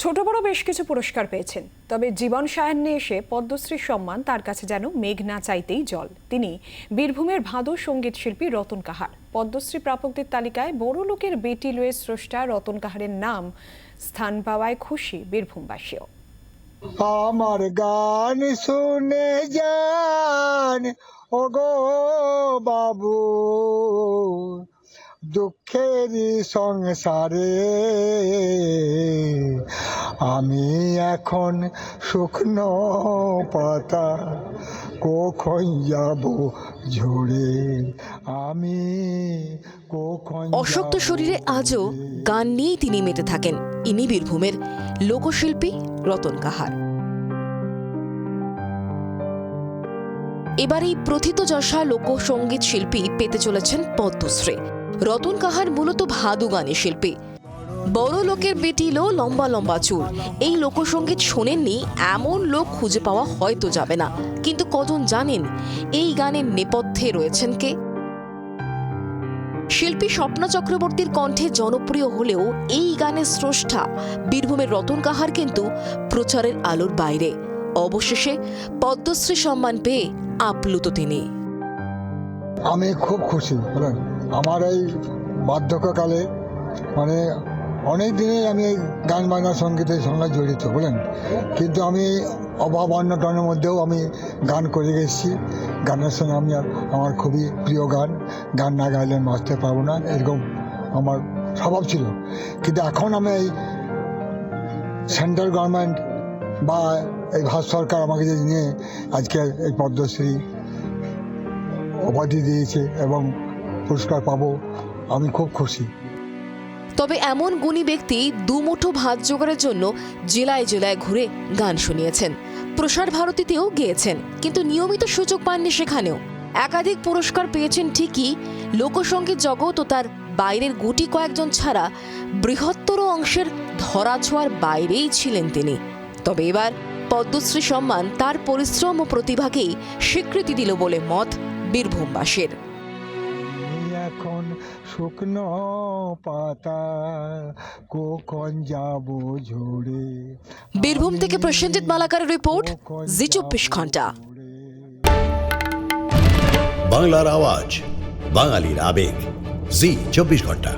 ছোট বড় বেশ কিছু পুরস্কার পেয়েছেন, তবে জীবন সায়ান্নে এসে পদ্মশ্রী সম্মান তার কাছে যেন মেঘ না চাইতেই জল। তিনি বীরভূমের ভাদু সংগীত শিল্পী রতন কাহার। পদ্মশ্রী প্রাপকদের তালিকায় বড় লোকের বেটি লয়ে স্রষ্টা রতন কাহারের নাম স্থান পাওয়ায় খুশি বীরভূমবাসীও। আমার গান শুনে যান ও গো বাবু। দুঃখেরই সংসারে। আমি এখন শুকনো পাতা কখন যাব ঝরে? আমি কখন অশক্ত শরীরে আজও গান নিয়েই তিনি মেতে থাকেন ইনি বীরভূমের লোকশিল্পী রতন কাহার। এবার এই প্রথিতযশা লোকসঙ্গীত শিল্পী পেতে চলেছেন পদ্মশ্রী। রতন কাহার মূলত ভাদু গানের শিল্পী। বড় লোকের বেটিলো লম্বা লম্বা চুল। এই লোকসঙ্গীত শোনেননি, এমন লোক খুঁজে পাওয়া হয়তো যাবে না। কিন্তু কজন জানেন, এই গানের নেপথ্যে রয়েছেন কে? শিল্পী স্বপ্ন চক্রবর্তীর কণ্ঠে জনপ্রিয় হলেও এই গানের স্রষ্টা বীরভূমের রতন কাহার কিন্তু প্রচারের আলোর বাইরে। অবশেষে পদ্মশ্রী সম্মান পেয়ে আপ্লুত তিনি। আমি খুব খুশি আমার এই বার্ধক্যকালে মানে অনেক দিনেই আমি এই গান বাজনা সঙ্গীতের সঙ্গে জড়িত বলেন কিন্তু আমি অভাব অন্যটনের মধ্যেও আমি গান করে গেছি। গানের সঙ্গে আমি আমার খুবই প্রিয় গান গান না গাইলে বাঁচতে পারব না, এরকম আমার স্বভাব ছিল। কিন্তু এখন আমি এই সেন্ট্রাল গভর্নমেন্ট বা এই ভারত সরকার আমাকে যে নিয়ে আজকে এই পদ্মশ্রী উপাধি দিয়েছে এবং পুরস্কার পাবো, আমি খুব খুশি। তবে এমন গুণী ব্যক্তি দুমুঠো ভাত জোগাড়ের জন্য জেলায় জেলায় ঘুরে গান শুনিয়েছেন। প্রসার ভারতীতেও গেয়েছেন, কিন্তু নিয়মিত সুযোগ পাননি সেখানেও। একাধিক পুরস্কার পেয়েছেন ঠিকই, লোকসঙ্গীত জগৎ ও তার বাইরের গুটি কয়েকজন ছাড়া বৃহত্তর অংশের ধরাছোঁয়ার বাইরেই ছিলেন তিনি। তবে এবার পদ্মশ্রী সম্মান তার পরিশ্রম ও প্রতিভাকেই স্বীকৃতি দিল বলে মত বীরভূমবাসীর। শুকনো পাতা কখন যাব ঝরে বীরভূম থেকে প্রসেনজিৎ মালাকার রিপোর্ট জি চব্বিশ ঘণ্টা। বাংলার আওয়াজ বাঙালির আবেগ জি চব্বিশ ঘণ্টা।